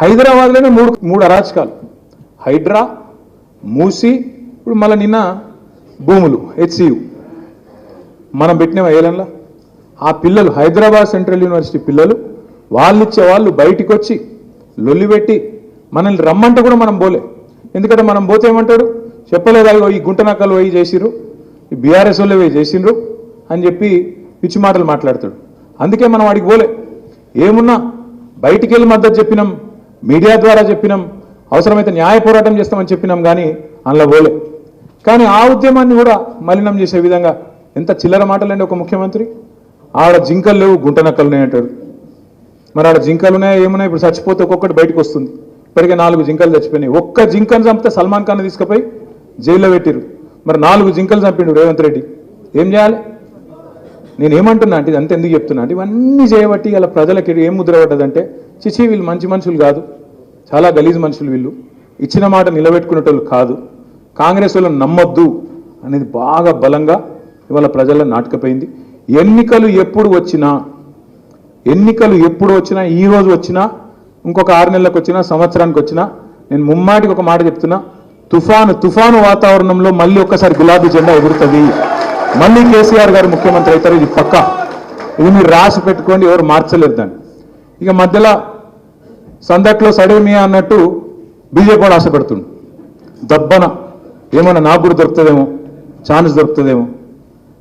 హైదరాబాద్లోనే మూడు మూడు అరాచకాలు. హైడ్రా మూసి ఇప్పుడు మళ్ళీ నిన్న భూములు హెచ్సియు. మనం పెట్టిన ఏలంలో ఆ పిల్లలు హైదరాబాద్ సెంట్రల్ యూనివర్సిటీ పిల్లలు వాళ్ళిచ్చే వాళ్ళు బయటికి వచ్చి లొల్లిపెట్టి మనల్ని రమ్మంటే కూడా మనం పోలే. ఎందుకంటే మనం పోతే ఏమంటాడు? చెప్పలేదు అయ్యో ఈ గుంటనక్కలు పోయి చేసిర్రు ఈ బీఆర్ఎస్ వాళ్ళు పోయి చేసిండ్రు అని చెప్పి పిచ్చి మాటలు మాట్లాడతాడు. అందుకే మనం వాడికి పోలే. ఏమున్నా బయటికి వెళ్ళి మద్దతు చెప్పినాం. మీడియా ద్వారా చెప్పినాం అవసరమైతే న్యాయ పోరాటం చేస్తామని చెప్పినాం కానీ అందులో పోలే. కానీ ఆ ఉద్యమాన్ని కూడా మలినం చేసే విధంగా ఎంత చిల్లర మాటలండి ఒక ముఖ్యమంత్రి? ఆడ జింకలు లేవు గుంటనక్కలు ఉన్నాయి అంటాడు మరి ఆడ జింకలు ఉన్నాయి ఏమున్నాయి? ఇప్పుడు చచ్చిపోతే ఒక్కొక్కటి బయటకు వస్తుంది. ఇప్పటికే నాలుగు జింకలు చచ్చిపోయినాయి. ఒక్క జింకను చంపితే సల్మాన్ ఖాన్ తీసుకుపోయి జైల్లో పెట్టిరు మరి నాలుగు జింకలు చంపిండు రేవంత్ రెడ్డి. ఏం చేయాలి? నేను ఏమంటున్నా అంటే ఇదంతా ఎందుకు చెప్తున్నా అంటే ఇవన్నీ చేయబట్టి ఇలా ప్రజలకి ఏం ముద్ర పడ్డదంటే చిచి వీళ్ళు మంచి మనుషులు కాదు. చాలా గలీజ్ మనుషులు వీళ్ళు. ఇచ్చిన మాట నిలబెట్టుకునేటోళ్ళు కాదు. కాంగ్రెస్ వాళ్ళని నమ్మొద్దు అనేది బాగా బలంగా ఇవాళ ప్రజల్లో నాటకపోయింది. ఎన్నికలు ఎప్పుడు వచ్చినా ఎన్నికలు ఎప్పుడు వచ్చినా ఈ రోజు వచ్చినా ఇంకొక ఆరు నెలలకు వచ్చినా సంవత్సరానికి వచ్చినా నేను ముమ్మాటికి ఒక మాట చెప్తున్నా తుఫాను తుఫాను వాతావరణంలో మళ్ళీ ఒక్కసారి గులాబీ జెండా ఎగురుతుంది. మళ్ళీ కేసీఆర్ గారు ముఖ్యమంత్రి అవుతారు ఇది పక్క. ఇది మీరు రాసి పెట్టుకోండి ఎవరు మార్చలేరు దాన్ని. ఇక మధ్యలో సందట్లో సడేమియా అన్నట్టు బీజేపీ కూడా ఆశపడుతుంది దబ్బన ఏమైనా నాకు కూడా దొరుకుతుందేమో ఛాన్స్ దొరుకుతుందేమో.